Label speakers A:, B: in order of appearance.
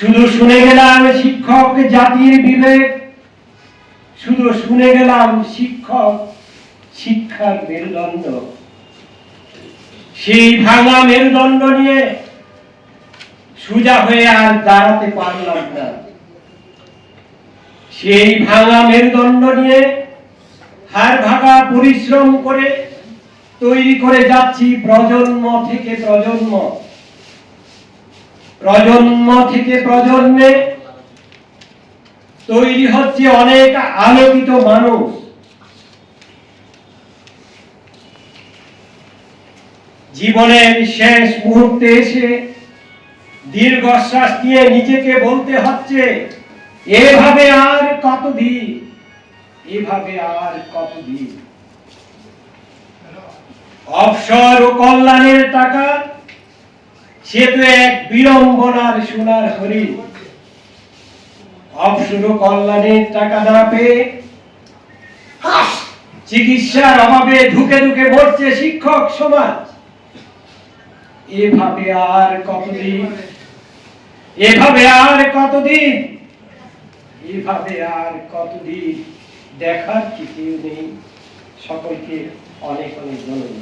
A: শুধু শুনে গেলাম শিক্ষক জাতির বিবেক। শুধু শুনে গেলাম শিক্ষক শিক্ষার মেরুদণ্ড। সেই ভাঙা মেরুদণ্ড নিয়ে সোজা হয়ে আর দাঁড়াতে পারলাম না। সেই ভাঙা মেরুদণ্ড নিয়ে হার ভাঙা পরিশ্রম করে তৈরি করে যাচ্ছি প্রজন্ম থেকে প্রজন্ম। প্রজন্ম থেকে প্রজন্মে তৈরি হচ্ছে অনেক আলোকিত মানুষ। জীবনের শেষ মুহূর্তে এসে দীর্ঘশ্বাস দিয়ে নিজেকে বলতে হচ্ছে, এভাবে আর কতদিন? এভাবে আর কতদিন? অবসর ও কল্যাণের টাকা সে তো এক বিড়ম্বনার সোনার হরিণ অবসর কল্যাণের টাকা না পেয়ে চিকিৎসার অভাবে ঢুকে ঢুকে মরছে শিক্ষক সমাজ। এভাবে আর কতদিন? এভাবে আর কতদিন? এভাবে আর কতদিন? দেখার কি কেউ নেই। সকলকে অনেক অনেক ধন্যবাদ।